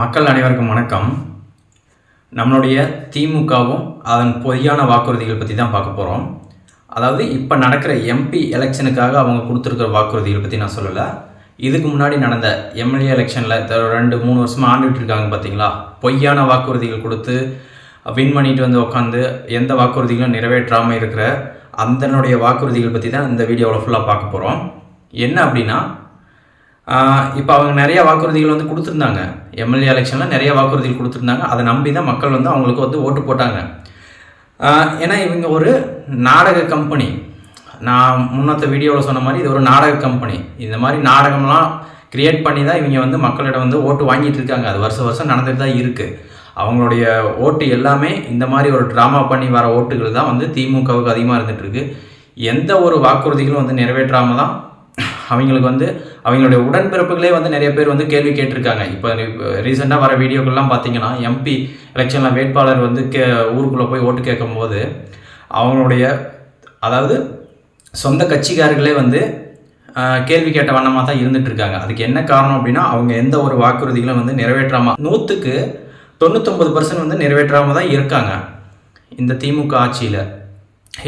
மக்கள் அனைவருக்கும் வணக்கம். நம்மளுடைய திமுகவும் அதன் பொய்யான வாக்குறுதிகள் பற்றி தான் பார்க்க போகிறோம் அதாவது இப்போ நடக்கிற எம்பி எலெக்ஷனுக்காக அவங்க கொடுத்துருக்கிற வாக்குறுதிகள் பற்றி நான் சொல்லலை. இதுக்கு முன்னாடி நடந்த எம்எல்ஏ எலெக்ஷனில் ரெண்டு மூணு வருஷமாக ஆண்டுகிட்டு இருக்காங்க பார்த்தீங்களா பொய்யான வாக்குறுதிகள் கொடுத்து வின் பண்ணிட்டு வந்து உட்காந்து எந்த வாக்குறுதிகளும் நிறைவேற்றாமல் இருக்கிற அந்தனுடைய வாக்குறுதிகள் பற்றி தான் இந்த வீடியோவில் ஃபுல்லாக பார்க்க போகிறோம் என்ன அப்படின்னா இப்போ அவங்க நிறைய வாக்குறுதிகள் வந்து கொடுத்துருந்தாங்க. எம்எல்ஏ எலெக்ஷனில் நிறைய வாக்குறுதிகள் கொடுத்துருந்தாங்க. அதை நம்பி தான் மக்கள் வந்து அவங்களுக்கு வந்து ஓட்டு போட்டாங்க. ஏன்னா இவங்க ஒரு நாடக கம்பெனி நான் முன்னத்த வீடியோவில் சொன்ன மாதிரி இது ஒரு நாடக கம்பெனி இந்த மாதிரி நாடகம்லாம் கிரியேட் பண்ணி தான் இவங்க வந்து மக்களிடம் வந்து ஓட்டு வாங்கிட்டு இருக்காங்க. அது வருஷம் வருஷம் நடந்துட்டு தான் இருக்குது அவங்களுடைய ஓட்டு எல்லாமே இந்த மாதிரி ஒரு ட்ராமா பண்ணி வர ஓட்டுகள் தான் வந்து திமுகவுக்கு அதிகமாக இருந்துகிட்ருக்கு எந்த ஒரு வாக்குறுதிகளும் வந்து நிறைவேற்றாமல் தான் அவங்களுக்கு வந்து அவங்களுடைய உடன்பிறப்புகளே வந்து நிறைய பேர் வந்து கேள்வி கேட்டிருக்காங்க. இப்போ ரீசெண்டாக வர வீடியோக்கள்லாம் பார்த்தீங்கன்னா எம்பி எலெக்ஷனில் வேட்பாளர் வந்து கே ஊருக்குள்ளே போய் ஓட்டு கேட்கும்போது அவங்களுடைய அதாவது சொந்த கட்சிக்காரர்களே வந்து கேள்வி கேட்ட வண்ணமாக தான் இருந்துட்டு இருக்காங்க அதுக்கு என்ன காரணம் அப்படின்னா அவங்க எந்த ஒரு வாக்குறுதிகளும் வந்து நிறைவேற்றாம நூற்றுக்கு தொண்ணூத்தொம்பது பர்சன்ட் வந்து நிறைவேற்றாம தான் இருக்காங்க. இந்த திமுக ஆட்சியில்.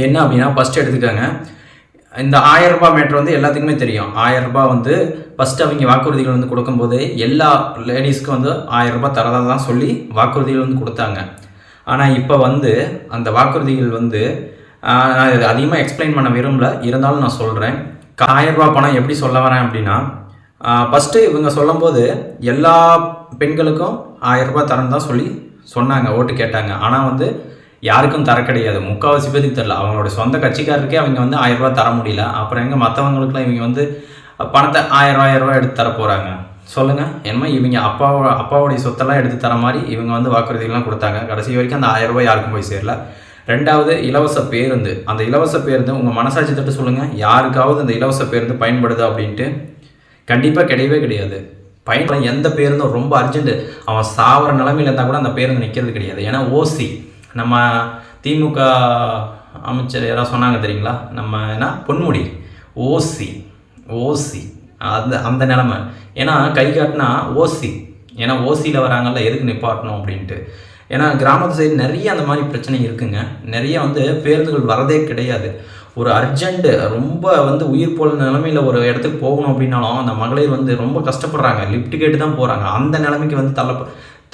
என்ன அப்படின்னா ஃபஸ்ட் எடுத்துக்கோங்க. இந்த ஆயிரம் ரூபாய் மேட்ரு வந்து எல்லாத்துக்குமே தெரியும். ஆயிரம் ரூபாய் வந்து ஃபஸ்ட்டு அவங்க வாக்குறுதிகள் வந்து கொடுக்கும்போது எல்லா லேடிஸ்க்கும் வந்து ஆயிரம் ரூபாய் தரதா தான் சொல்லி வாக்குறுதிகள் வந்து கொடுத்தாங்க. ஆனால் இப்போ வந்து அந்த வாக்குறுதிகள் வந்து நான் இது அதிகமாக எக்ஸ்பிளைன் பண்ண விரும்பல. இருந்தாலும் நான் சொல்கிறேன் ஆயிரம் ரூபாய் பணம் எப்படி சொல்ல வரேன் அப்படின்னா ஃபஸ்ட்டு இவங்க சொல்லும்போது எல்லா பெண்களுக்கும் ஆயிரம் ரூபாய் தரேன்னு தான் சொல்லி சொன்னாங்க ஓட்டு கேட்டாங்க. ஆனால் வந்து யாருக்கும் தர கிடையாது. முக்கால்வாசி பேருக்கு தெரில அவங்களோட சொந்த கட்சிக்காரருக்கே அவங்க வந்து ஆயிரரூபா தர முடியல. அப்புறம் எங்கே மற்றவங்களுக்குலாம் இவங்க வந்து பணத்தை ஆயிரம் ஆயிரம் எடுத்து தர போகிறாங்க சொல்லுங்கள் என்னமோ இவங்க அப்பாவோட அப்பாவுடைய சொத்தெல்லாம் எடுத்து தர மாதிரி இவங்க வந்து வாக்குறுதிகள்லாம் கொடுத்தாங்க. கடைசி வரைக்கும் அந்த ஆயிரரூபா யாருக்கும் போய் சேரல. ரெண்டாவது இலவச பேருந்து. அந்த இலவச பேருந்து உங்கள் மனசாட்சி தட்டு சொல்லுங்கள் யாருக்காவது அந்த இலவச பேருந்து பயன்படுது அப்படின்ட்டு. கண்டிப்பாக கிடையவே கிடையாது. பயணம் எந்த பேருந்தும் ரொம்ப அர்ஜென்ட்டு அவன் சாவர நிலமையில இருந்தால் கூட அந்த பேருந்து நிற்கிறது கிடையாது. ஏன்னா ஓசி. நம்ம திமுக அமைச்சர் யாராவது சொன்னாங்க தெரியுங்களா? நம்ம என்ன? பொன்முடி. ஓசி. ஓசி. அந்த அந்த நிலமை. ஏன்னா கை காட்டினா ஓசி. ஏன்னா ஓசியில் வராங்கல்ல எதுக்கு நிப்பாட்டணும் அப்படின்ட்டு. ஏன்னா கிராமத்து சைடு நிறைய அந்த மாதிரி பிரச்சனை இருக்குங்க. நிறைய வந்து பேருந்துகள் வரதே கிடையாது. ஒரு அர்ஜெண்ட்டு ரொம்ப வந்து உயிர் போல நிலமையில் ஒரு இடத்துக்கு போகணும் அப்படின்னாலும் அந்த மகளிர் வந்து ரொம்ப கஷ்டப்படுறாங்க. லிஃப்ட் கேட்டு தான் போகிறாங்க அந்த நிலைமைக்கு வந்து தள்ள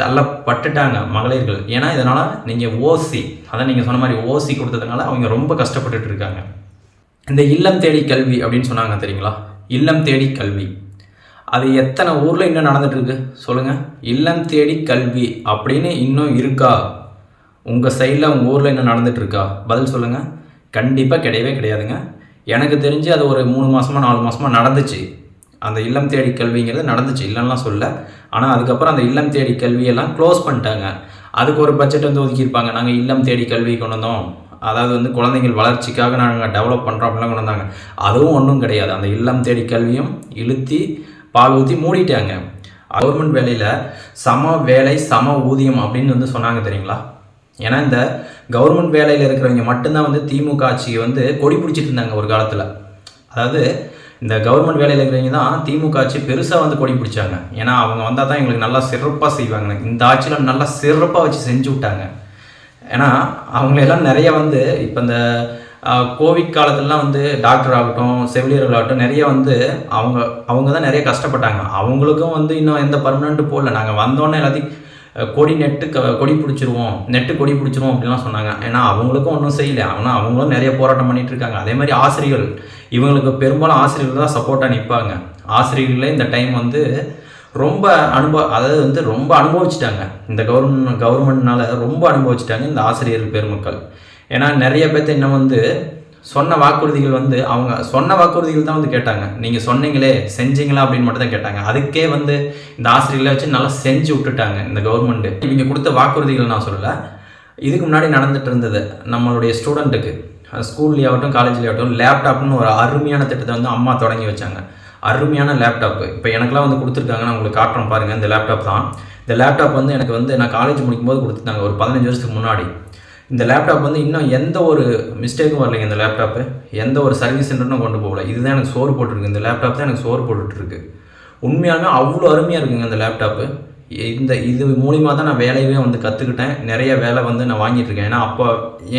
தள்ளப்பட்டுட்டாங்க மகளிர்கள். ஏன்னா இதனால் நீங்கள் ஓசி அதான் நீங்கள் சொன்ன மாதிரி ஓசி கொடுத்ததுனால அவங்க ரொம்ப கஷ்டப்பட்டுட்டு இருக்காங்க. இந்த இல்லம் தேடி கல்வி அப்படின்னு சொன்னாங்க தெரியுங்களா? இல்லம் தேடி கல்வி. அது எத்தனை ஊரில் இன்னும் நடந்துகிட்ருக்கு சொல்லுங்கள் இல்லம் தேடி கல்வி அப்படின்னு இன்னும் இருக்கா? உங்கள் சைடில் உங்கள் ஊரில் இன்னும் நடந்துகிட்ருக்கா பதில் சொல்லுங்கள் கண்டிப்பாக கிடையவே கிடையாதுங்க. எனக்கு தெரிஞ்சு அது ஒரு மூணு மாதமாக நாலு மாதமாக நடந்துச்சு. அந்த இல்லம் தேடி கல்விங்கிறது நடந்துச்சு. இல்லைன்னா சொல்ல. ஆனால் அதுக்கப்புறம் அந்த இல்லம் தேடி கல்வியெல்லாம் க்ளோஸ் பண்ணிட்டாங்க. அதுக்கு ஒரு பட்ஜெட் வந்து ஒதுக்கியிருப்பாங்க. நாங்கள் இல்லம் தேடி கல்வி கொண்டு வந்தோம். அதாவது வந்து குழந்தைகள் வளர்ச்சிக்காக நாங்கள் டெவலப் பண்ணுறோம் அப்படிலாம் கொண்டு வந்தாங்க. அதுவும் ஒன்றும் கிடையாது. அந்த இல்லம் தேடி கல்வியும் இழுத்தி பால் ஊற்றி மூடிட்டாங்க. கவர்மெண்ட் வேலையில் சம வேலை சம ஊதியம் அப்படின்னு வந்து சொன்னாங்க தெரியுங்களா? ஏன்னா இந்த கவர்மெண்ட் வேலையில் இருக்கிறவங்க மட்டும்தான் வந்து திமுக ஆட்சியை வந்து கொடி பிடிச்சிட்டு இருந்தாங்க ஒரு காலத்தில். அதாவது இந்த கவர்மெண்ட் வேலையில் இருக்கிறவங்க தான் திமுக ஆட்சி பெருசாக வந்து கொடி பிடிச்சாங்க. ஏன்னா அவங்க வந்தால் தான் எங்களுக்கு நல்லா சிறப்பாக செய்வாங்க. இந்த ஆட்சியில் நல்லா சிறப்பாக வச்சு செஞ்சு விட்டாங்க. ஏன்னா அவங்களெல்லாம் நிறைய வந்து இப்போ இந்த கோவிட் காலத்துலலாம் வந்து டாக்டர் ஆகட்டும் செவிலியர்கள் ஆகட்டும் நிறைய வந்து அவங்க அவங்க தான் நிறைய கஷ்டப்பட்டாங்க. அவங்களுக்கும் வந்து இன்னும் எந்த பர்மனெண்ட்டு போடல. நாங்கள் வந்தோன்னே எல்லாத்தையும் கொடி நெட்டு க கொடி பிடிச்சிருவோம் நெட்டு கொடி பிடிச்சிருவோம் அப்படிலாம் சொன்னாங்க. ஏன்னா அவங்களுக்கும் ஒன்றும் செய்யலை. ஆனால் அவங்களும் நிறைய போராட்டம் பண்ணிட்டு இருக்காங்க. அதே மாதிரி ஆசிரியர்கள். இவங்களுக்கு பெரும்பாலும் ஆசிரியர்கள் தான் சப்போர்ட்டாக நிற்பாங்க ஆசிரியர்களே இந்த டைம் வந்து ரொம்ப அனுபவ அதாவது வந்து ரொம்ப அனுபவிச்சிட்டாங்க. இந்த கவர்மெண்ட் கவர்மெண்ட்னால ரொம்ப அனுபவிச்சிட்டாங்க இந்த ஆசிரியர் பெருமக்கள். ஏன்னா நிறைய பேர்த்த இன்னும் வந்து சொன்ன வாக்குறுதிகள் வந்து அவங்க சொன்ன வாக்குறுதிகள் தான் வந்து கேட்டாங்க. நீங்கள் சொன்னீங்களே செஞ்சீங்களா அப்படின்னு மட்டும் தான் கேட்டாங்க. அதுக்கே வந்து இந்த ஆசிரியர்களை வச்சு நல்லா செஞ்சு விட்டுட்டாங்க இந்த கவர்மெண்ட்டு இவங்க கொடுத்த வாக்குறுதிகள் நான் சொல்லலை. இதுக்கு முன்னாடி நடந்துட்டு இருந்தது நம்மளுடைய ஸ்டூடெண்ட்டுக்கு ஸ்கூல்லையாகட்டும் காலேஜ்லேயாகட்டும் லேப்டாப்னு ஒரு அருமையான திட்டத்தை வந்து அம்மா தொடங்கி வச்சாங்க. அருமையான லேப்டாப்பு இப்போ எனக்குலாம் வந்து கொடுத்துருக்காங்க. நான் உங்களுக்கு காட்டுறேன் பாருங்கள் இந்த லேப்டாப் தான். இந்த லேப்டாப் வந்து எனக்கு வந்து நான் காலேஜ் முடிக்கும்போது கொடுத்துருந்தாங்க ஒரு பதினஞ்சு வருஷத்துக்கு முன்னாடி. இந்த லேப்டாப் வந்து இன்னும் எந்த ஒரு மிஸ்டேக்கும் வரலைங்க இந்த லேப்டாப்பு எந்த ஒரு சர்வீஸ் சென்டர்னும் கொண்டு போகல. இதுதான் எனக்கு சோறு போட்டுருக்கு. இந்த லேப்டாப் தான் எனக்கு சோறு போட்டுட்ருக்கு உண்மையாலுமே அவ்வளோ அருமையாக இருக்குங்க இந்த லேப்டாப்பு இந்த இது மூலிமா தான் நான் வேலையவே வந்து கற்றுக்கிட்டேன் நிறைய வேலை வந்து நான் வாங்கிட்டு இருக்கேன். ஏன்னா அப்போ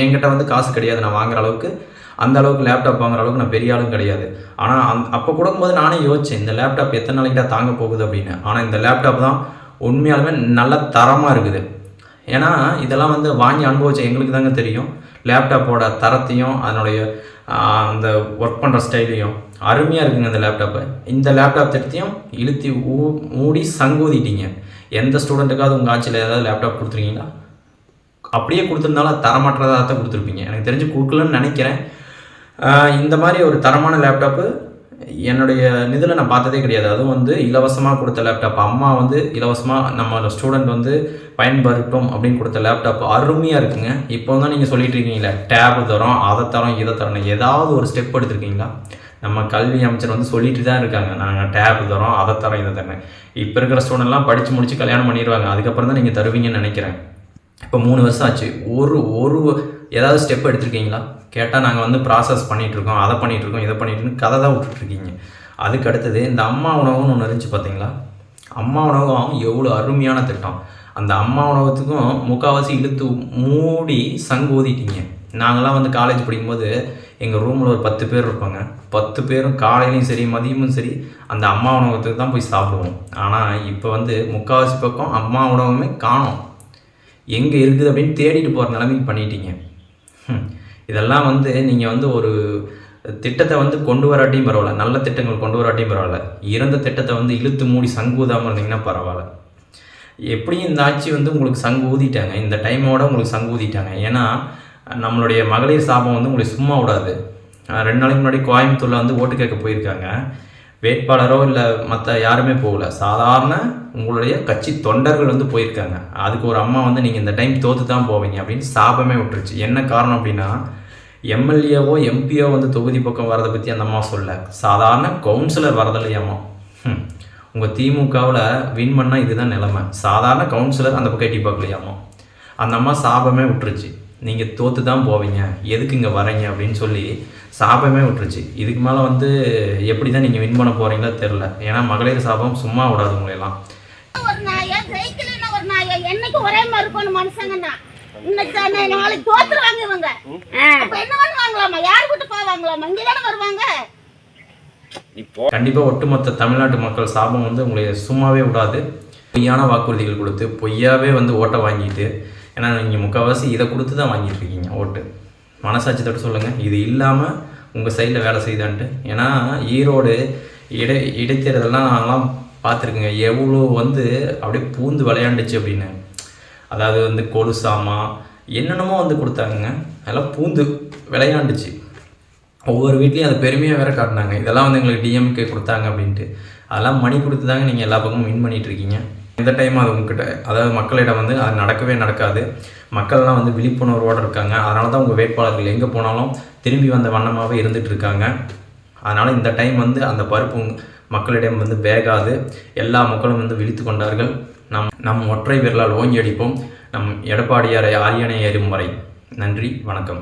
என்கிட்ட வந்து காசு கிடையாது. நான் வாங்குற அளவுக்கு அந்த அளவுக்கு லேப்டாப் வாங்குற அளவுக்கு நான் பெரிய ஆளும் கிடையாது. ஆனால் அந் அப்போ கொடுக்கும்போது நானே யோசித்தேன் இந்த லேப்டாப் எத்தனை நாளைக்கு தாங்க போகுது அப்படின்னு. ஆனால் இந்த லேப்டாப் தான் உண்மையாலுமே நல்ல தரமாக இருக்குது. ஏன்னா இதெல்லாம் வந்து வாங்கி அனுபவிச்ச எங்களுக்கு தாங்க தெரியும். லேப்டாப்போட தரத்தையும் அதனுடைய அந்த ஒர்க் பண்ணுற ஸ்டைலையும் அருமையாக இருக்குங்க இந்த லேப்டாப்பு. இந்த லேப்டாப் திட்டத்தையும் இழுத்தி ஊ மூடி சங்கூதிட்டீங்க. எந்த ஸ்டூடெண்ட்டுக்காவது உங்கள் ஆட்சியில் ஏதாவது லேப்டாப் கொடுத்துருக்கீங்களா? அப்படியே கொடுத்துருந்தாலும் தரமற்றதாக தான் கொடுத்துருப்பீங்க. எனக்கு தெரிஞ்சு கொடுக்கலன்னு நினைக்கிறேன். இந்த மாதிரி ஒரு தரமான லேப்டாப்பு என்னுடைய இதில் நான் பார்த்ததே கிடையாது. அதுவும் வந்து இலவசமாக கொடுத்த லேப்டாப் அம்மா வந்து இலவசமாக நம்ம ஸ்டூடெண்ட் வந்து பயன்படுத்தும் அப்படின்னு கொடுத்த லேப்டாப் அருமையாக இருக்குங்க. இப்போ தான் நீங்கள் சொல்லிட்டு இருக்கீங்களே டேப் தரோம் அதை தரோம் இதை தரோம் ஏதாவது ஒரு ஸ்டெப் எடுத்துருக்கீங்களா? நம்ம கல்வி அமைச்சர் வந்து சொல்லிட்டு தான் இருக்காங்க. நாங்கள் டேப் தரோம் அதை தரோம் இதை தரேன் இப்போ இருக்கிற ஸ்டூடெண்ட்லாம் படித்து முடிச்சு கல்யாணம் பண்ணிடுவாங்க. அதுக்கப்புறம் தான் நீங்கள் தருவீங்கன்னு நினைக்கிறேன். இப்போ மூணு வருஷம் ஆச்சு. ஒரு ஒரு ஏதாவது ஸ்டெப் எடுத்திருக்கீங்களா? கேட்டால் நாங்கள் வந்து ப்ராசஸ் பண்ணிகிட்ருக்கோம் அதை பண்ணிகிட்ருக்கோம் இதை பண்ணிகிட்டு கதை தான் விட்டுட்ருக்கீங்க அதுக்கு அடுத்தது இந்த அம்மா உணவுன்னு ஒன்று இருந்துச்சு பார்த்தீங்களா அம்மா உணவகம் எவ்வளோ அருமையான திட்டம். அந்த அம்மா உணவகத்துக்கும் முக்கால்வாசி இழுத்து மூடி சங்கு ஊதிட்டீங்க. நாங்களாம் வந்து காலேஜ் படிக்கும்போது எங்கள் ரூமில் ஒரு பத்து பேர் இருப்பாங்க. பத்து பேரும் காலையிலையும் சரி மதியமும் சரி அந்த அம்மா உணவகத்துக்கு தான் போய் சாப்பிடுவோம். ஆனால் இப்போ வந்து முக்கால்வாசி பக்கம் அம்மா உணவகமே காணோம். எங்கே இருக்குது அப்படின்னு தேடிட்டு போகிற நிலைமைக்கு பண்ணிட்டீங்க. இதெல்லாம் வந்து நீங்கள் வந்து ஒரு திட்டத்தை வந்து கொண்டு வராட்டியும் பரவாயில்ல. நல்ல திட்டங்கள் கொண்டு வராட்டியும் பரவாயில்ல. இறந்த திட்டத்தை வந்து இழுத்து மூடி சங்கூதாமல் இருந்தீங்கன்னா பரவாயில்ல. எப்படியும் இந்த ஆட்சி வந்து உங்களுக்கு சங்கு ஊதிட்டாங்க. இந்த டைமோட உங்களுக்கு சங்கு ஊதிட்டாங்க. ஏன்னா நம்மளுடைய மகளிர் சாபம் வந்து உங்களுக்கு சும்மா விடாது. ரெண்டு நாளைக்கு முன்னாடி கோயம்புத்தூரில் வந்து ஓட்டு கேட்க போயிருக்காங்க. வேட்பாளரோ இல்லை மற்ற யாருமே போகல. சாதாரண உங்களுடைய கட்சி தொண்டர்கள் வந்து போயிருக்காங்க. அதுக்கு ஒரு அம்மா வந்து நீங்கள் இந்த டைம் தோத்து தான் போவீங்க அப்படின்னு சாபமே விட்டுருச்சு. என்ன காரணம் அப்படின்னா எம்எல்ஏவோ எம்பியோ வந்து தொகுதி பக்கம் வரதை பற்றி அந்த அம்மா சொல்ல. சாதாரண கவுன்சிலர் வரதில்லையாம்மா உங்கள் திமுகவில் வின் பண்ணால் இதுதான் நிலைமை. சாதாரண கவுன்சிலர் அந்த பக்கம் எட்டி பார்க்கலையாமா அந்த அம்மா சாபமே விட்டுருச்சு. நீங்கள் தோற்று தான் போவீங்க. எதுக்கு இங்கே வரீங்க? அப்படின்னு சொல்லி சாபமே விட்டுருச்சு. இதுக்கு மேலே வந்து எப்படி தான் நீங்கள் வின் பண்ண போகிறீங்களோ தெரில ஏன்னா மகளிர் சாபம் சும்மா விடாது உங்களையெல்லாம். ஒரு நாயா? சைக்கிள்னா ஒரு நாயா? என்னைக்கு ஒரே மாதிரி இருக்கணும் மனுஷங்கன்னா. இன்னைக்கு தானே நாளைக்கு தோத்துருவாங்க இவங்க. அப்ப என்ன பண்ணுவாங்களாமா யார் கூட்டு போவாங்களாமா இங்க தானே வருவாங்க. கண்டிப்பாக ஒட்டுமொத்த தமிழ்நாட்டு மக்கள் சாபம் வந்து உங்களை சும்மாவே விடாது. பொய்யான வாக்குறுதிகள் கொடுத்து பொய்யாவே வந்து ஓட்டை வாங்கிட்டு ஏன்னா நீங்கள் முக்கால்வாசி இதை கொடுத்து தான் வாங்கிட்டு இருக்கீங்க ஓட்டு. மனசாட்சி தொட்டு சொல்லுங்கள் இது இல்லாமல் உங்கள் சைடில் வேலை செய்தான்ட்டு ஏன்னா ஈரோடு இடை இடைத்தேர்தலாம் நான்லாம் பார்த்துருக்குங்க. எவ்வளோ வந்து அப்படியே பூந்து விளையாண்டுச்சு அப்படின்னு. அதாவது வந்து கொலுசாமா என்னென்னமோ வந்து கொடுத்தாங்க அதெல்லாம் பூந்து விளையாண்டுச்சு. ஒவ்வொரு வீட்லேயும் அது பெருமையாக வேறு காட்டினாங்க. இதெல்லாம் வந்து எங்களுக்கு டிஎம்கே கொடுத்தாங்க அப்படின்ட்டு. அதெல்லாம் மணி கொடுத்து தாங்க நீங்கள் எல்லா பக்கமும் வின் பண்ணிகிட்ருக்கீங்க எந்த இந்த டைம் அது உங்ககிட்ட அதாவது மக்களிடம் வந்து அது நடக்கவே நடக்காது. மக்கள்லாம் வந்து விழிப்புணர்வோடு இருக்காங்க. அதனால தான் உங்கள் வேட்பாளர்கள் எங்கே போனாலும் திரும்பி வந்த வண்ணமாகவே இருந்துட்டு இருக்காங்க. அதனால் இந்த டைம் வந்து அந்த பருப்பு மக்களிடம் வந்து வேகாது. எல்லா மக்களும் வந்து விழித்து கொண்டார்கள். நம் நம் ஒற்றை விரலால் ஓங்கி அடிப்போம். நம் எடப்பாடியாரை ஆரியணை ஏறும் வரை. நன்றி வணக்கம்.